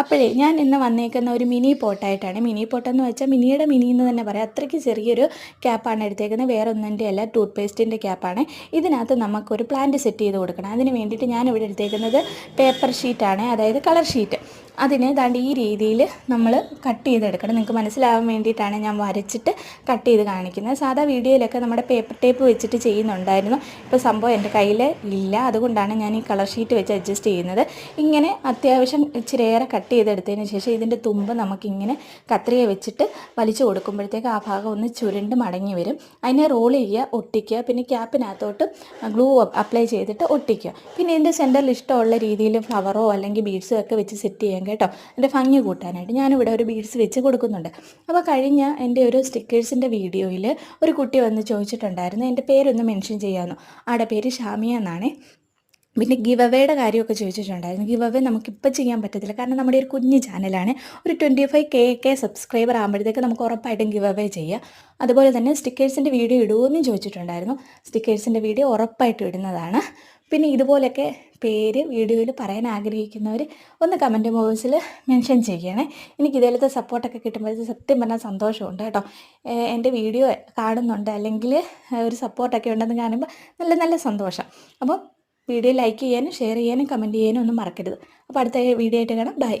അപ്പോഴേ ഞാൻ ഇന്ന് വന്നേക്കുന്ന ഒരു മിനി പോട്ടായിട്ടാണ്. മിനി പോട്ടെന്ന് വെച്ചാൽ മിനിയുടെ മിനി എന്ന് തന്നെ പറയാം. അത്രയ്ക്ക് ചെറിയൊരു ക്യാപ്പാണ് എടുത്തേക്കുന്നത്. വേറെ ഒന്നിന്റെ അല്ല ടൂത്ത് പേസ്റ്റിന്റെ ക്യാപ്പാണ്. ഇതിനകത്ത് നമുക്കൊരു പ്ലാന്റ് സെറ്റ് ചെയ്ത് കൊടുക്കണം. അതിന് വേണ്ടിയിട്ട് ഞാൻ ഇവിടെ എടുത്തേക്കുന്നത് പേപ്പർ ഷീറ്റാണ്. അതായത് കളർ ഷീറ്റ്. അതിനെ ദാണ്ട് ഈ രീതിയിൽ നമ്മൾ കട്ട് ചെയ്തെടുക്കണം. നിങ്ങൾക്ക് മനസ്സിലാവാൻ വേണ്ടിയിട്ടാണ് ഞാൻ വരച്ചിട്ട് കട്ട് ചെയ്ത് കാണിക്കുന്നത്. സാധാ വീഡിയോയിലൊക്കെ നമ്മുടെ പേപ്പർ ടേപ്പ് വെച്ചിട്ട് ചെയ്യുന്നുണ്ടായിരുന്നു. ഇപ്പോൾ സംഭവം എന്റെ കയ്യിൽ ഇല്ല. അതുകൊണ്ടാണ് ഞാൻ ഈ കളർ ഷീറ്റ് വെച്ച് അഡ്ജസ്റ്റ് ചെയ്യുന്നത്. ഇങ്ങനെ അത്യാവശ്യം ഇച്ചിരിയേറെ കട്ട് ചെയ്തെടുത്തതിന് ശേഷം ഇതിന്റെ തുമ്പ് നമുക്കിങ്ങനെ കത്രിക വെച്ചിട്ട് വലിച്ചു കൊടുക്കുമ്പോഴത്തേക്ക് ആ ഭാഗം ഒന്ന് ചുരുണ്ട് മടങ്ങി വരും. അതിനെ റോൾ ചെയ്യുക ഒട്ടിക്കുക. പിന്നെ ക്യാപ്പിനകത്തോട്ട് ഗ്ലൂ അപ്ലൈ ചെയ്തിട്ട് ഒട്ടിക്കുക. പിന്നെ ഇതിന്റെ സെന്ററിൽ ഇഷ്ടമുള്ള രീതിയിൽ ഫ്ലവറോ അല്ലെങ്കിൽ ബീഡ്സോ ഒക്കെ വെച്ച് സെറ്റ് ചെയ്യാം കേട്ടോ? എന്റെ ഭംഗി കൂട്ടാനായിട്ട് ഞാനിവിടെ ഒരു ബീഡ്സ് വെച്ച് കൊടുക്കുന്നുണ്ട്. അപ്പോൾ കഴിഞ്ഞ എന്റെ ഒരു സ്റ്റിക്കേഴ്സിന്റെ വീഡിയോയിൽ ഒരു കുട്ടി വന്ന് ചോദിച്ചിട്ടുണ്ടായിരുന്നു. എന്റെ പേരൊന്ന് മെൻഷൻ ചെയ്യാമെന്നു ആടെ പേര് ഷാമിയ എന്നാണേ. പിന്നെ ഗിവ് അവേയുടെ കാര്യമൊക്കെ ചോദിച്ചിട്ടുണ്ടായിരുന്നു. ഗിവ് അവേ നമുക്കിപ്പോൾ ചെയ്യാൻ പറ്റത്തില്ല. കാരണം നമ്മുടെ ഒരു കുഞ്ഞ് ചാനലാണ്. ഒരു twenty five K K subscriber ആകുമ്പോഴത്തേക്ക് നമുക്ക് ഉറപ്പായിട്ടും ഗിവ് അവേ ചെയ്യാം. അതുപോലെ തന്നെ സ്റ്റിക്കേഴ്സിന്റെ വീഡിയോ ഇടുമെന്നും ചോദിച്ചിട്ടുണ്ടായിരുന്നു. സ്റ്റിക്കേഴ്സിന്റെ വീഡിയോ ഉറപ്പായിട്ടും ഇടുന്നതാണ്. പിന്നെ ഇതുപോലെയൊക്കെ പേര് വീഡിയോയിൽ പറയാൻ ആഗ്രഹിക്കുന്നവർ ഒന്ന് കമന്റ് ബോക്സിൽ മെൻഷൻ ചെയ്യണേ. എനിക്ക് ഇതേലത്തെ സപ്പോർട്ടൊക്കെ കിട്ടുമ്പോൾ സത്യം പറഞ്ഞാൽ സന്തോഷമുണ്ട് കേട്ടോ. എന്റെ വീഡിയോ കാണുന്നുണ്ട് അല്ലെങ്കിൽ ഒരു സപ്പോർട്ടൊക്കെ ഉണ്ടെന്ന് കാണുമ്പോൾ നല്ല നല്ല സന്തോഷം. അപ്പം വീഡിയോ ലൈക്ക് ചെയ്യാനും ഷെയർ ചെയ്യാനും കമന്റ് ചെയ്യാനും ഒന്നും മറക്കരുത്. അപ്പോൾ അടുത്ത വീഡിയോ ആയിട്ട് കാണാം. ബൈ